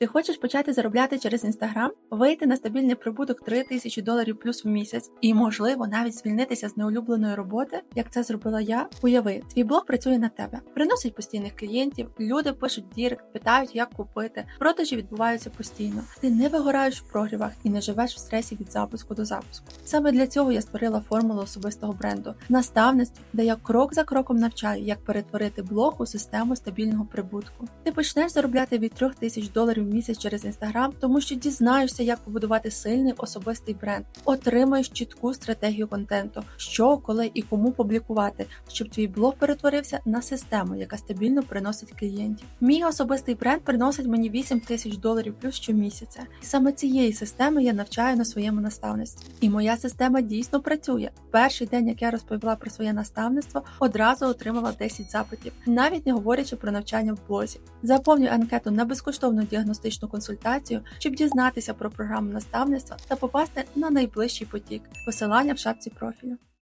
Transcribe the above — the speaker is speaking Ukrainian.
Ти хочеш почати заробляти через інстаграм, вийти на стабільний прибуток 3 тисячі доларів плюс в місяць і, можливо, навіть звільнитися з неулюбленої роботи, як це зробила я. Уяви, твій блог працює на тебе, приносить постійних клієнтів, люди пишуть дірект, питають, як купити. Продажі відбуваються постійно. Ти не вигораєш в прогрівах і не живеш в стресі від запуску до запуску. Саме для цього я створила формулу особистого бренду наставництво, де я крок за кроком навчаю, як перетворити блог у систему стабільного прибутку. Ти почнеш заробляти від 3 тисяч доларів місяць через інстаграм, тому що дізнаєшся, як побудувати сильний особистий бренд, отримаєш чітку стратегію контенту, що, коли і кому публікувати, щоб твій блог перетворився на систему, яка стабільно приносить клієнтів. Мій особистий бренд приносить мені 8 тисяч доларів плюс щомісяця. І саме цієї системи я навчаю на своєму наставництві. І моя система дійсно працює. Перший день, як я розповіла про своє наставництво, одразу отримала 10 запитів, навіть не говорячи про навчання в блозі. Заповнюй анкету на безкоштовну діагностичну консультацію, щоб дізнатися про програму наставництва та попасти на найближчий потік. Посилання в шапці профілю.